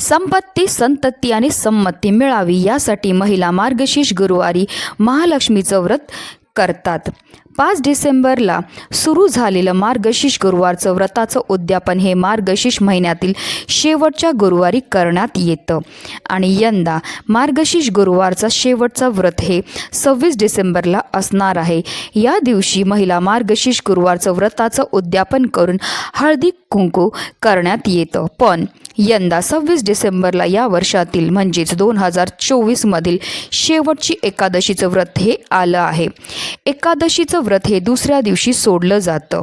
संपत्ती संतती आणि संमती मिळावी यासाठी महिला मार्गशीर्ष गुरुवारी महालक्ष्मीचं व्रत करतात. पाच डिसेंबरला सुरू झालेलं मार्गशीर्ष गुरुवारचं व्रताचं उद्यापन हे मार्गशीर्ष महिन्यातील शेवटच्या गुरुवारी करण्यात येतं. आणि यंदा मार्गशीर्ष गुरुवारचा शेवटचा व्रत हे सव्वीस डिसेंबरला असणार आहे. या दिवशी महिला मार्गशीर्ष गुरुवारचं व्रताचं उद्यापन करून हळदी कुंकू करण्यात येतं. पण यंदा सव्वीस डिसेंबरला या वर्षातील म्हणजेच दोन हजार चोवीसमधील शेवटची एकादशीचं व्रत हे आलं आहे. एकादशीचं व्रत हे दुसऱ्या दिवशी सोडलं जातं.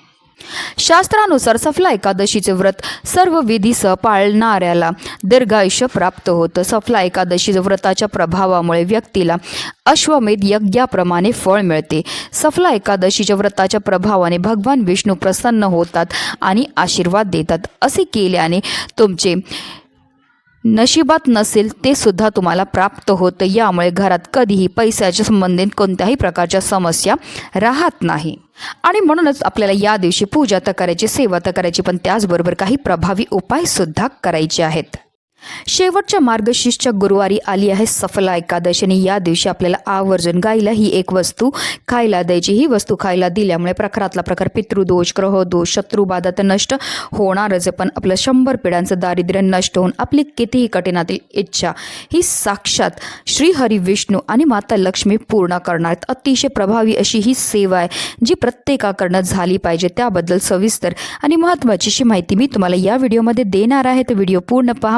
शास्त्रानुसार सफला एकादशीचे व्रत सर्व विधीसह पाळणाऱ्याला दीर्घायुष्य प्राप्त होतं. सफला एकादशी व्रताच्या प्रभावामुळे व्यक्तीला अश्वमेध यज्ञाप्रमाणे फळ मिळते. सफला एकादशीच्या व्रताच्या प्रभावाने भगवान विष्णू प्रसन्न होतात आणि आशीर्वाद देतात. असे केल्याने तुमचे नशिबात नसेल ते सुद्धा तुम्हाला प्राप्त होतं. यामुळे घरात कधीही पैशाच्या संबंधित कोणत्याही प्रकारच्या समस्या राहत नाही. आणि म्हणूनच आपल्याला या दिवशी पूजा तर करायची सेवा तर करायची पण त्याचबरोबर काही प्रभावी उपायसुद्धा करायचे आहेत. शेवटच्या मार्गशीर्षच्या गुरुवारी आली आहे सफला एकादशी आणि या दिवशी आपल्याला आवर्जून गायीला ही एक वस्तू खायला द्यायची. ही वस्तू खायला दिल्यामुळे प्रखरातला प्रकार पितृदोष ग्रहदोष शत्रुबाधा तर नष्ट होणारच पण आपलं शंभर पिढ्यांचं दारिद्र्य नष्ट होऊन आपली कितीही कठीणातील इच्छा ही साक्षात श्रीहरी विष्णू आणि माता लक्ष्मी पूर्ण करणार अतिशय प्रभावी अशी ही सेवा आहे जी प्रत्येकाकडनं झाली पाहिजे. त्याबद्दल सविस्तर आणि महत्त्वाची अशी माहिती मी तुम्हाला या व्हिडिओमध्ये देणार आहे. तर व्हिडिओ पूर्ण पहा.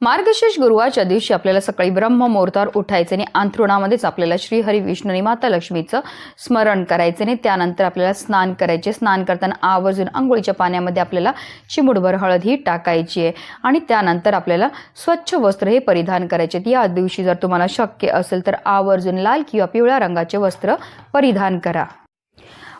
मार्गशीर्ष गुरुवारच्या दिवशी आपल्याला सकाळी ब्रह्म मुहूर्तावर उठायचे आणि अंथरुणामध्येच आपल्याला श्रीहरी विष्णू आणि माता लक्ष्मीचं स्मरण करायचे आणि त्यानंतर आपल्याला स्नान करायचे. स्नान करताना आवर्जून आंघोळीच्या पाण्यामध्ये आपल्याला चिमुडभर हळद ही टाकायची आहे. आणि त्यानंतर आपल्याला स्वच्छ वस्त्र हे परिधान करायचे आहेत. या दिवशी जर तुम्हाला शक्य असेल तर आवर्जून लाल किंवा पिवळ्या रंगाचे वस्त्र परिधान करा.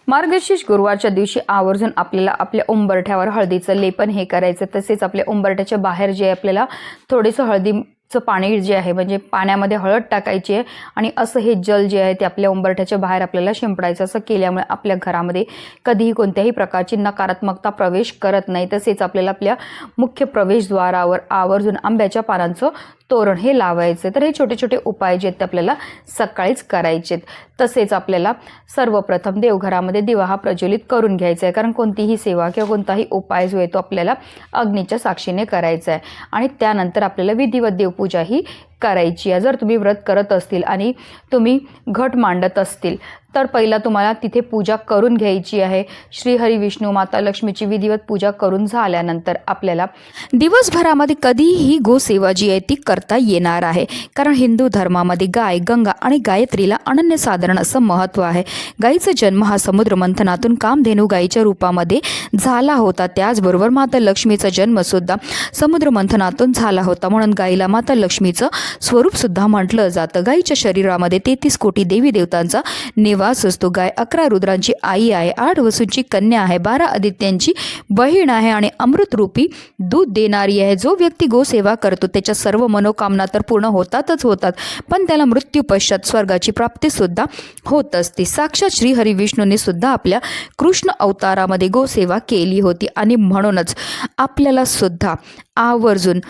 मार्गशीर्ष गुरुवारच्या दिवशी आवर्जून आपल्याला आपल्या उंबरठ्यावर हळदीचं लेपन हे करायचं. तसेच आपल्या उंबरठ्याच्या बाहेर जे आपल्याला थोडेसं हळदी चं पाणी जे आहे म्हणजे पाण्यामध्ये हळद टाकायची आहे आणि असं हे जल जे आहे ते आपल्या उंबरठ्याच्या बाहेर आपल्याला शिंपडायचं असं केल्यामुळे आपल्या घरामध्ये कधीही कोणत्याही प्रकारची नकारात्मकता प्रवेश करत नाही. तसेच आपल्याला आपल्या मुख्य प्रवेशद्वारावर आवर्जून आंब्याच्या पानांचं तोरण हे लावायचे तर हे छोटे छोटे उपाय जे आहेत ते आपल्याला सकाळीच करायचे तसेच आपल्याला सर्वप्रथम देवघरामध्ये दिवा हा प्रज्वलित करून घ्यायचा आहे कारण कोणतीही सेवा किंवा कोणताही उपाय जो आहे तो आपल्याला अग्नीच्या साक्षीने करायचा आहे आणि त्यानंतर आपल्याला विधिवत देवपूजा ही करायची आहे. जर तुम्ही व्रत करत असतील आणि तुम्ही घट मांडत असतील तर पहिला तुम्हाला तिथे पूजा करून घ्यायची आहे. श्री हरी विष्णू माता लक्ष्मीची विधिवत पूजा करून झाल्यानंतर आपल्याला दिवसभरामध्ये कधीही गोसेवा जी आहे ती करता येणार आहे. कारण हिंदू धर्मामध्ये गाय गंगा आणि गायत्रीला अनन्यसाधारण असं महत्त्व आहे. गायीचा जन्म हा समुद्र मंथनातून कामधेनू गायीच्या रूपामध्ये झाला होता. त्याचबरोबर माता लक्ष्मीचा जन्मसुद्धा समुद्र मंथनातून झाला होता. म्हणून गायीला माता लक्ष्मीचं स्वरूपसुद्धा म्हटलं जातं. गायीच्या शरीरामध्ये तेहतीस कोटी देवी देवतांचा निवास वास असतो गाय अकरा रुद्रांची आई आहे आठ वसूंची कन्या आहे बारा आदित्यांची बहीण आहे आणि अमृतरूपी दूध देणारी आहे. जो व्यक्ती गोसेवा करतो त्याच्या सर्व मनोकामना तर पूर्ण होतातच होतात पण त्याला मृत्यू पश्चात स्वर्गाची प्राप्तीसुद्धा होत असते. साक्षात श्री सुद्धा आपल्या कृष्ण अवतारामध्ये गोसेवा केली होती आणि म्हणूनच आपल्याला सुद्धा आवर्जून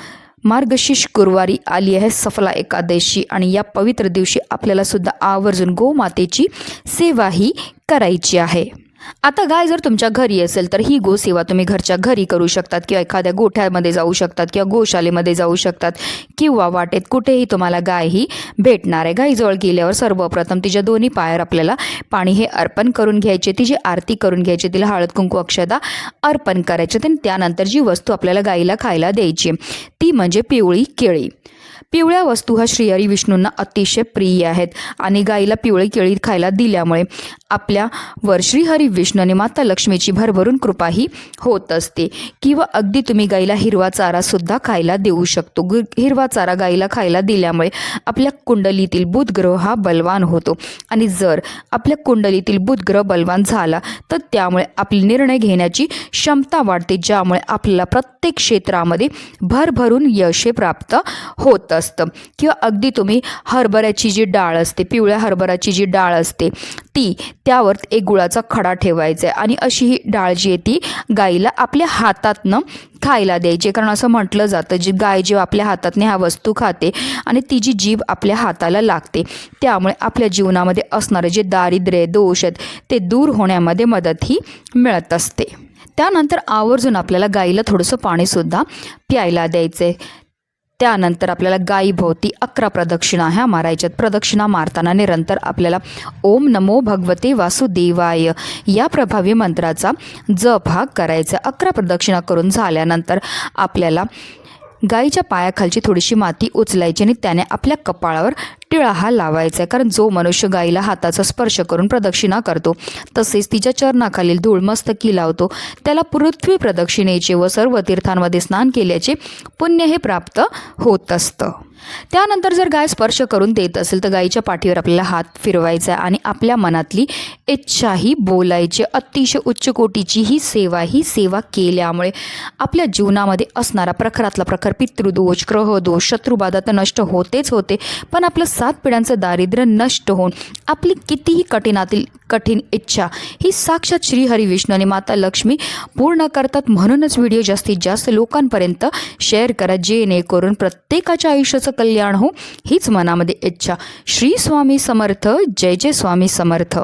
मार्गशीर्ष गुरुवारी आली आहे सफला एकादशी आणि या पवित्र दिवशी आपल्याला सुद्धा आवर्जून गोमातेची सेवा ही करायची आहे. आता गाय जर तुमच्या घरी असेल तर ही गोसेवा तुम्ही घरच्या घरी करू शकतात किंवा एखाद्या गोठ्यामध्ये जाऊ शकतात किंवा गोशालेमध्ये जाऊ शकतात किंवा वाटेत कुठेही तुम्हाला गाय ही भेटणार आहे. गायजवळ गेल्यावर सर्वप्रथम तिच्या दोन्ही पायावर आपल्याला पाणी हे अर्पण करून घ्यायचे तिची आरती करून घ्यायची तिला हळद कुंकू अक्षदा अर्पण करायचे आणि त्यानंतर जी वस्तू आपल्याला गाईला खायला द्यायची ती म्हणजे पिवळी केळी. पिवळ्या वस्तू हा श्रीहरी विष्णूंना अतिशय प्रिय आहेत. आणि गाईला पिवळी केळी खायला दिल्यामुळे आपल्यावर श्रीहरी विष्णूने माता लक्ष्मीची भरभरून कृपाही होत असते. किंवा अगदी तुम्ही गाईला हिरवा चारासुद्धा खायला देऊ शकतो. हिरवा चारा गाईला खायला दिल्यामुळे आपल्या कुंडलीतील बुधग्रह हा बलवान होतो. आणि जर आपल्या कुंडलीतील बुधग्रह बलवान झाला तर त्यामुळे आपली निर्णय घेण्याची क्षमता वाढते ज्यामुळे आपल्याला प्रत्येक क्षेत्रामध्ये भरभरून यश प्राप्त होत असतं. असतं. किंवा अगदी तुम्ही हरभऱ्याची जी डाळ असते पिवळ्या हरभऱ्याची जी डाळ असते ती त्यावर एक गुळाचा खडा ठेवायचा आहे आणि अशी ही डाळ जी आहे ती गाईला आपल्या हातातनं खायला द्यायची कारण असं म्हटलं जातं जी गाय जेव्हा आपल्या हातातने ह्या वस्तू खाते आणि ती जी जीभ आपल्या हाताला लागते त्यामुळे आपल्या जीवनामध्ये असणारे जे दारिद्र्य दोष आहेत ते दूर होण्यामध्ये मदत ही मिळत असते. त्यानंतर आवर्जून आपल्याला गाईला थोडंसं पाणीसुद्धा प्यायला द्यायचं आहे त्यानंतर आपल्याला गायीभोवती अकरा प्रदक्षिणा ह्या मारायच्यात. प्रदक्षिणा मारताना निरंतर आपल्याला ओम नमो भगवते वासुदेवाय. या प्रभावी मंत्राचा जप हा करायचा. अकरा प्रदक्षिणा करून झाल्यानंतर आपल्याला गाईच्या पायाखालची थोडीशी माती उचलायची आणि त्याने आपल्या कपाळावर टिळा हा लावायचा. आहे कारण जो मनुष्य गाईला हाताचा स्पर्श करून प्रदक्षिणा करतो तसेच तिच्या चरणाखालील धूळ मस्तकी लावतो. त्याला पृथ्वी प्रदक्षिणेचे व सर्व तीर्थांमध्ये स्नान केल्याचे पुण्य हे प्राप्त होत असतं. त्यानंतर जर गाय स्पर्श करून देत असेल तर गायीच्या पाठीवर आपल्याला हात फिरवायचा आणि आपल्या मनातली इच्छाही बोलायची. अतिशय उच्च कोटीची ही सेवा ही सेवा केल्यामुळे आपल्या जीवनामध्ये असणारा प्रखरातला प्रखर पितृदोष ग्रहदोष शत्रुबाधा तर नष्ट होतेच होते पण आपलं सात पिढ्यांचं दारिद्र्य नष्ट होऊन आपली कितीही कठीणातील कठीण इच्छा. ही साक्षात श्रीहरी विष्णू आणि माता लक्ष्मी पूर्ण करतात म्हणूनच व्हिडिओ जास्तीत जास्त लोकांपर्यंत शेअर करा जेणेकरून प्रत्येकाच्या आयुष्याचं कल्याण हो हीच मनामध्ये इच्छा. श्री स्वामी समर्थ जय जय स्वामी समर्थ.